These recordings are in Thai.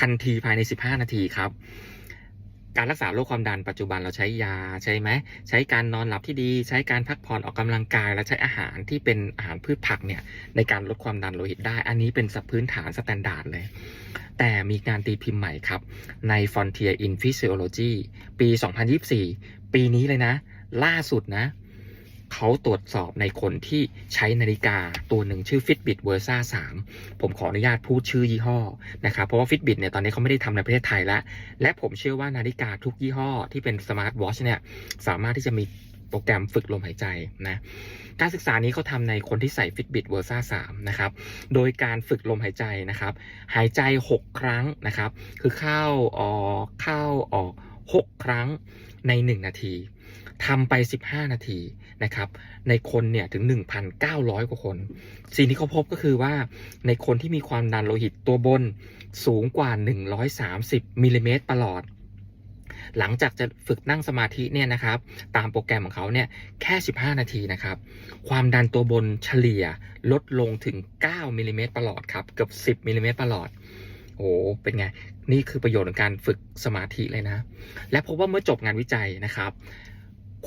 ทันทีภายใน 15 นาทีครับ การรักษาโรคความดันปัจจุบันเราใช้ยาใช่ไหมใช้การนอนหลับที่ดี ใช้การพักผ่อนออกกำลังกาย และใช้อาหารที่เป็นอาหารพืชผักเนี่ยในการลดความดันโลหิตได้ อันนี้เป็นสับพื้นฐานสแตนดาร์ดเลย แต่มีการตีพิมพ์ใหม่ครับใน Frontier in Physiology ปี 2024 ปีนี้เลยนะ ล่าสุดนะ เขาตรวจสอบในคนที่ใช้นาฬิกาตัวหนึ่งชื่อ Fitbit Versa 3 ผมขออนุญาตพูดชื่อยี่ห้อนะครับ เพราะว่า Fitbit เนี่ยตอนนี้เขาไม่ได้ทำในประเทศไทยแล้วและผมเชื่อว่านาฬิกาทุกยี่ห้อที่เป็นสมาร์ทวอชเนี่ยสามารถที่จะมีโปรแกรมฝึกลมหายใจนะ การศึกษานี้เขาทำในคนที่ใส่ Fitbit Versa 3 นะครับ โดยการฝึกลมหายใจนะครับ หายใจ 6 ครั้งนะครับ คือเข้าออกเข้าออก 6 ครั้งใน 1 นาที ทำไป 15 นาทีนะครับ ในคนเนี่ยถึง 1,900 กว่าคน สิ่งที่เขาพบก็คือว่าในคนที่มีความดันโลหิตตัวบนสูงกว่า 130มิลลิเมตรประหลอด หลังจากจะฝึกนั่งสมาธิเนี่ยนะครับ ตามโปรแกรมของเขาเนี่ยแค่ 15 นาทีนะครับ ความดันตัวบนเฉลี่ยลดลงถึง 9มิลลิเมตรประหลอดครับ เกือบ 10มิลลิเมตรประหลอดโอ้เป็นไง นี่คือประโยชน์ของการฝึกสมาธิเลยนะ และพบว่าเมื่อจบงานวิจัยนะครับ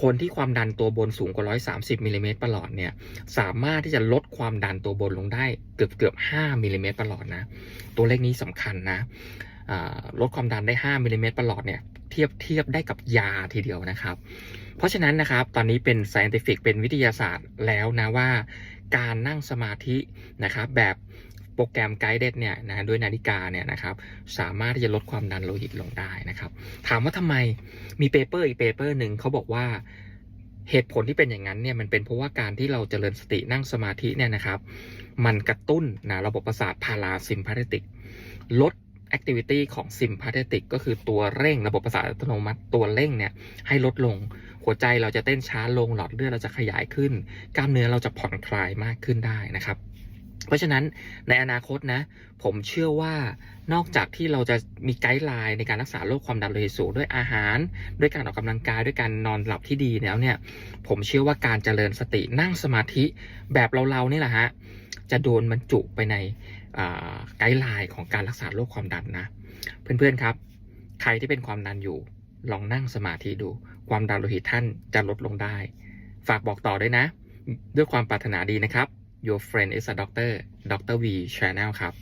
คนที่ความดันตัวบนสูงกว่า 130มิลลิเมตรประหลอดเนี่ยสามารถที่จะลดความดันตัวบนลงได้เกือบเกือบ5มิลลิเมตรประหลอดนะ ตัวเลขนี้สำคัญนะลดความดันได้ 5มิลลิเมตรประหลอดเนี่ยเทียบเทียบได้กับยาทีเดียวนะครับ เพราะฉะนั้นนะครับตอนนี้เป็น scientific เป็นวิทยาศาสตร์แล้วนะว่า การนั่งสมาธินะครับแบบ โปรแกรมไกด์เดเนี่ยนะด้วยนาฬิกาเนี่ยนะครับสามารถที่จะลดความดันโลหิตลงได้นะครับ ถามว่าทำไมมีเปเปอร์อีกเปเปอร์หนึ่งเขาบอกว่าเหตุผลที่เป็นอย่างนั้นเนี่ยมันเป็นเพราะว่าการที่เราเจริญสตินั่งสมาธิเนี่ยนะครับ มันกระตุ้นนะระบบประสาทพาราซิมพาเทติกลดแอคทิวิตี้ของซิมพาเทติกก็คือตัวเร่งระบบประสาทอัตโนมัติตัวเร่งเนี่ยให้ลดลง หัวใจเราจะเต้นช้าลงหลอดเลือดเราจะขยายขึ้น กล้ามเนื้อเราจะผ่อนคลายมากขึ้นได้นะครับ เพราะฉะนั้นในอนาคตนะ ผมเชื่อว่านอกจากที่เราจะมีไกด์ไลน์ในการรักษาโรคความดันโลหิตสูงด้วยอาหาร ด้วยการออกกำลังกายด้วยการนอนหลับที่ดีแล้วเนี่ย ผมเชื่อว่าการเจริญสตินั่งสมาธิแบบเราๆนี่แหละฮะจะโดนบรรจุไปในไกด์ไลน์ของการรักษาโรคความดันนะ เพื่อนๆครับ ใครที่เป็นความดันอยู่ ลองนั่งสมาธิดู ความดันโลหิตท่านจะลดลงได้ ฝากบอกต่อด้วยนะ ด้วยความปรารถนาดีนะครับ Your friend is a doctor Dr. V Channel ครับ